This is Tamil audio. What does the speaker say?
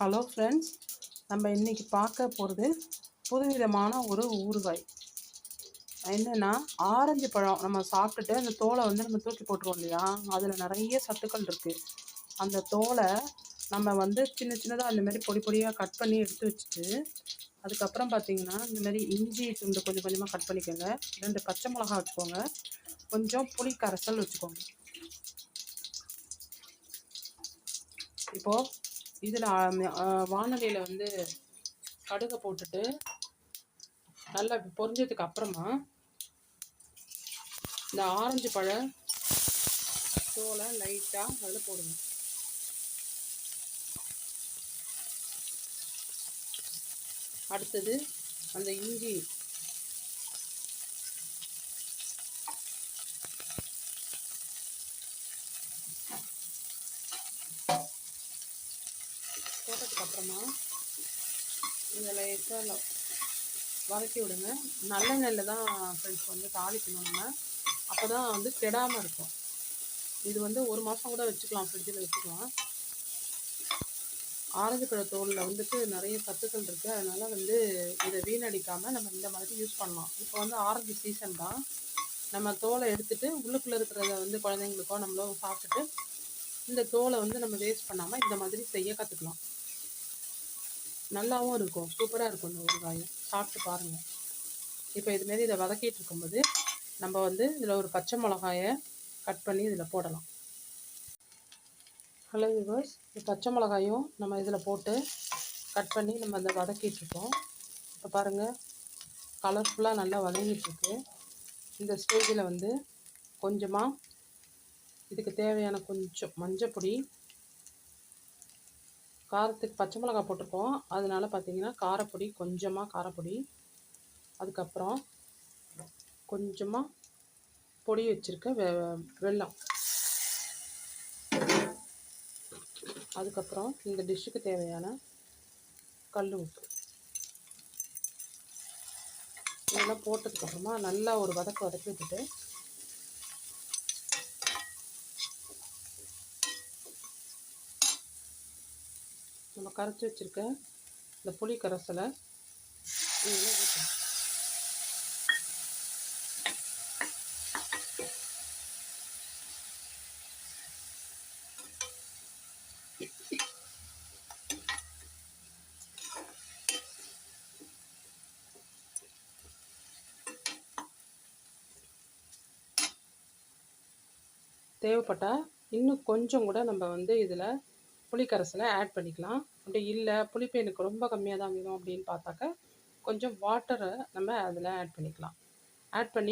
ஹலோ ஃப்ரெண்ட்ஸ் நம்ம இன்றைக்கி பார்க்க போகிறது புதுவிதமான ஒரு ஊறுகாய். என்னென்னா ஆரஞ்சு பழம் நம்ம சாப்பிட்டுட்டு அந்த தோலை வந்து நம்ம தூக்கி போட்டுருவோம் இல்லையா? அதில் நிறைய சத்துக்கள் இருக்குது அந்த தோலை நம்ம வந்து சின்ன சின்னதாக அந்தமாரி பொடி பொடியாக கட் பண்ணி எடுத்து வச்சுட்டு அதுக்கப்புறம் பார்த்தீங்கன்னா இந்தமாரி இஞ்சி துண்டு கொஞ்சம் கொஞ்சமாக கட் பண்ணிக்கோங்க. ரெண்டு பச்சை மிளகா வச்சுக்கோங்க. கொஞ்சம் புளி கரைசல் வச்சுக்கோங்க. இப்போது இதில் வானொலியில் வந்து கடுகை போட்டுட்டு நல்லா பொரிஞ்சதுக்கு அப்புறமா இந்த ஆரஞ்சு பழ தோலை லைட்டாக அதில் போடுங்க அடுத்தது அந்த இஞ்சி போட்டதுக்கப்புறமா இந்த லேசாக வதக்கி விடுங்க. நல்லெண்ணெயில் தான் ஃப்ரெண்ட்ஸ் வந்து தாளிக்கணும் நம்ம. அப்போ தான் வந்து கெடாமல் இருக்கும். இது வந்து ஒரு மாதம் கூட வச்சுக்கலாம் ஃப்ரிட்ஜில் வச்சுக்கலாம். ஆரஞ்சு பழ தோலில் வந்துட்டு நிறைய சத்துக்கள் இருக்குது அதனால் வந்து இதை வீணடிக்காமல் நம்ம இந்த மாதிரி யூஸ் பண்ணலாம். இப்போ வந்து ஆரஞ்சு சீசன் தான். நம்ம தோலை எடுத்துகிட்டு உள்ளுக்குள்ளே இருக்கிறத வந்து குழந்தைங்களுக்கோ நம்மளோ சாப்பிட்டுட்டு இந்த தோலை வந்து நம்ம வேஸ்ட் பண்ணாமல் இந்த மாதிரி செய்ய கற்றுக்கலாம் நல்லாவும் இருக்கும். சூப்பராக இருக்கும் இந்த ஊறுகாயும். சாப்பிட்டு பாருங்கள் இப்போ இதுமாரி இதை வதக்கிட்டு இருக்கும்போது நம்ம வந்து இதில் ஒரு பச்சை மிளகாயை கட் பண்ணி இதில் போடலாம். ஹலோ விவர்ஸ் இந்த பச்சை மிளகாயும் நம்ம இதில் போட்டு கட் பண்ணி நம்ம அதை வதக்கிட்டுருக்கோம் இப்போ பாருங்கள் கலர்ஃபுல்லாக நல்லா வதங்கிட்டுருக்கு இந்த ஸ்டேஜில் வந்து கொஞ்சமாக இதுக்கு தேவையான கொஞ்சம் மஞ்சள் பொடி காரத்துக்கு பச்சை மிளகா போட்டிருக்கோம். அதனால பார்த்தீங்கன்னா காரப்பொடி கொஞ்சமாக காரப்பொடி. அதுக்கப்புறம் கொஞ்சமாக பொடி வச்சுருக்க வெ வெல்லம். அதுக்கப்புறம் இந்த டிஷ்ஷுக்கு தேவையான கல் உப்பு. இதெல்லாம் போட்டதுக்கப்புறமா நல்லா ஒரு வதக்கு வதக்கி விட்டுட்டு நம்ம கரைச்சி வச்சுருக்க இந்த புளி கரைசலை இதில் ஊற்றணும் தேவைப்பட்டால் இன்னும் கொஞ்சம் கூட நம்ம வந்து இதில் புளிக்கரைசலை ஆட் பண்ணிக்கலாம். அப்படி இல்லை புளிப்பு எனக்கு ரொம்ப கம்மியாக தான் வேணும் அப்படின்னு பார்த்தாக்க கொஞ்சம் வாட்டரை நம்ம அதில் ஆட் பண்ணிக்கலாம். ஆட் பண்ணி